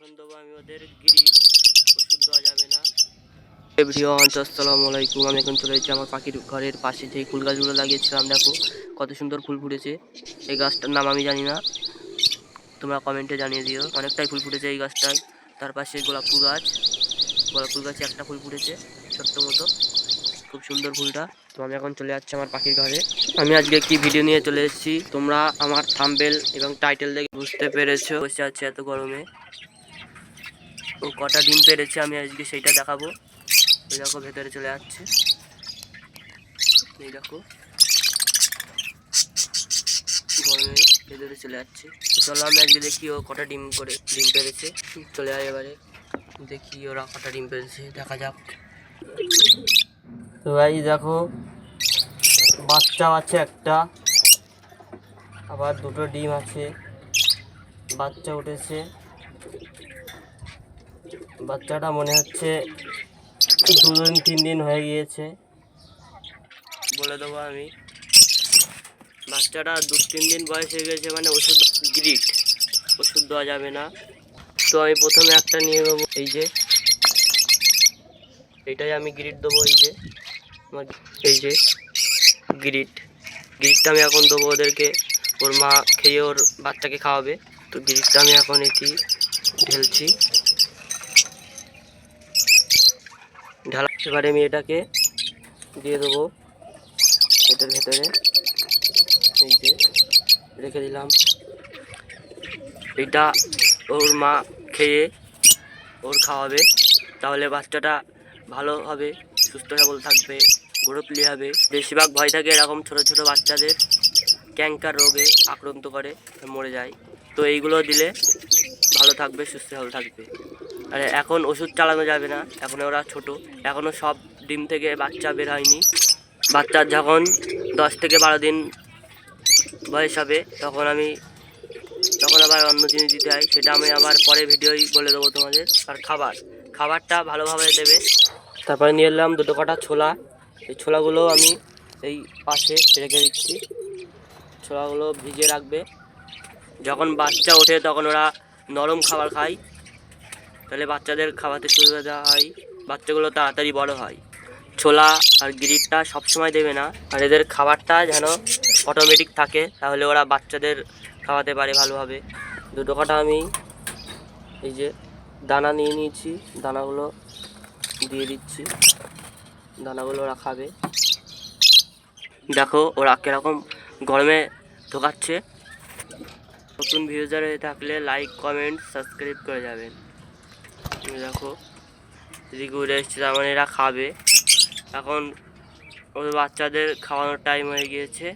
এখন দেবো আমি ওদের গিরি ওষুধ দেওয়া যাবে না। এভরিওয়ান আসসালামু আলাইকুম। আমি এখন চলে এসেছি আমার পাখির ঘরের পাশে যে ফুল গাছগুলো লাগিয়েছিলাম, দেখো কত সুন্দর ফুল ফুটেছে। এই গাছটার নাম আমি জানি না। তোমরা কমেন্টে জানিয়ে দিও। অনেকটাই ফুল ফুটেছে এই গাছটায় তার পাশে গোলাপ ফুল গাছ। গোলাপ ফুল গাছে একটা ফুল ফুটেছে, ছোট্ট মতো। খুব সুন্দর ফুলটা। তো আমি এখন চলে যাচ্ছি আমার পাখির ঘরে। আমি আজকে কি ভিডিও নিয়ে চলে এসেছি। তোমরা আমার থাম্বেল এবং টাইটেল দেখে বুঝতে পেরেছ। বসে আছে এত গরমে। ও কটা ডিম পেরেছে আমি আজকে সেইটা দেখাবো। ওই দেখো, ভেতরে চলে যাচ্ছে। এই দেখো। গরমে ভেতরে চলে যাচ্ছে। চলো আমি আজকে দেখি ও কটা ডিম করে, ডিম পেরেছে। চলে যায় এবারে। দেখি ওরা কটা ডিম পেরেছে, দেখা যাক। তো ভাই, দেখো, বাচ্চা আছে একটা। আবার দুটো ডিম আছে। বাচ্চা উঠেছে। বাচ্চাটা মনে হচ্ছে দু দিন তিন দিন হয়ে গিয়েছে। বলে দেবো আমি। বাচ্চাটা দু তিন দিন বয়স হয়ে গেছে মানে ওষুধ গ্রিট, ওষুধ দেওয়া যাবে না। তো আমি প্রথমে একটা নিয়ে নেব, এই যে। এটাই আমি গ্রিট দেবো, এই যে। আমার এই যে গ্রিট। গ্রিটটা আমি এখন দেবো ওদেরকে। ওর মা খেয়ে ওর বাচ্চাকে খাওয়াবে। তো গ্রিটটা আমি এখন এটি ঢেলছি। ঢালা এবারে আমি এটাকে দিয়ে দেবো এটার ভেতরে। এই যে, রেখে দিলাম। এটা ওর মা খেয়ে ওর খাওয়াবে। তাহলে বাচ্চাটা ভালো হবে, সুস্থ সবল থাকবে গ্রোথলি হবে। বেশিরভাগ ভয় থাকে এরকম ছোট ছোট বাচ্চাদের। ক্যাঙ্কার রোগে আক্রান্ত করে, মরে যায়। তো এইগুলো দিলে ভালো থাকবে, সুস্থ সবল থাকবে। আর এখন ওষুধ চালানো যাবে না, এখন ওরা ছোট। এখনও সব ডিম থেকে বাচ্চা বের হয়নি। বাচ্চার যখন দশ থেকে বারো দিন বয়স হবে, তখন আমি, তখন আবার অন্য জিনিস দিতে হয়। সেটা আমি আবার পরে ভিডিওই বলে দেবো তোমাদের। আর খাবার, খাবারটা ভালোভাবে দেবে। তারপরে নিয়ে এলাম দুটো কটা ছোলা। এই ছোলাগুলো আমি এই পাশে রেখে দিচ্ছি। ছোলাগুলো ভিজিয়ে রাখবে। যখন বাচ্চা ওঠে, তখন ওরা নরম খাবার খায়। তাহলে বাচ্চাদের খাওয়াতে সুবিধা হয়, বাচ্চাগুলো তাড়াতাড়ি বড় হয়। ছোলা আর গ্রিটটা সবসময় দেবে না, আর এদের খাবারটা যেন অটোমেটিক থাকে, তাহলে ওরা বাচ্চাদের খাওয়াতে পারে ভালোভাবে। দুটো কটা আমি এই যে দানা নিয়ে নিয়েছি, দানাগুলো দিয়ে দিচ্ছি। দানাগুলো ওরা খাবে। দেখো ওরা কীরকম গরমে ঢোকাচ্ছে নতুন ভিউজার থাকলে লাইক কমেন্ট সাবস্ক্রাইব করে যাবেন। এই দেখো এদিকে উড়ে এসছে তার মানে এরা খাবে। এখন ওদের বাচ্চাদের খাওয়ানোর টাইম হয়ে গিয়েছে।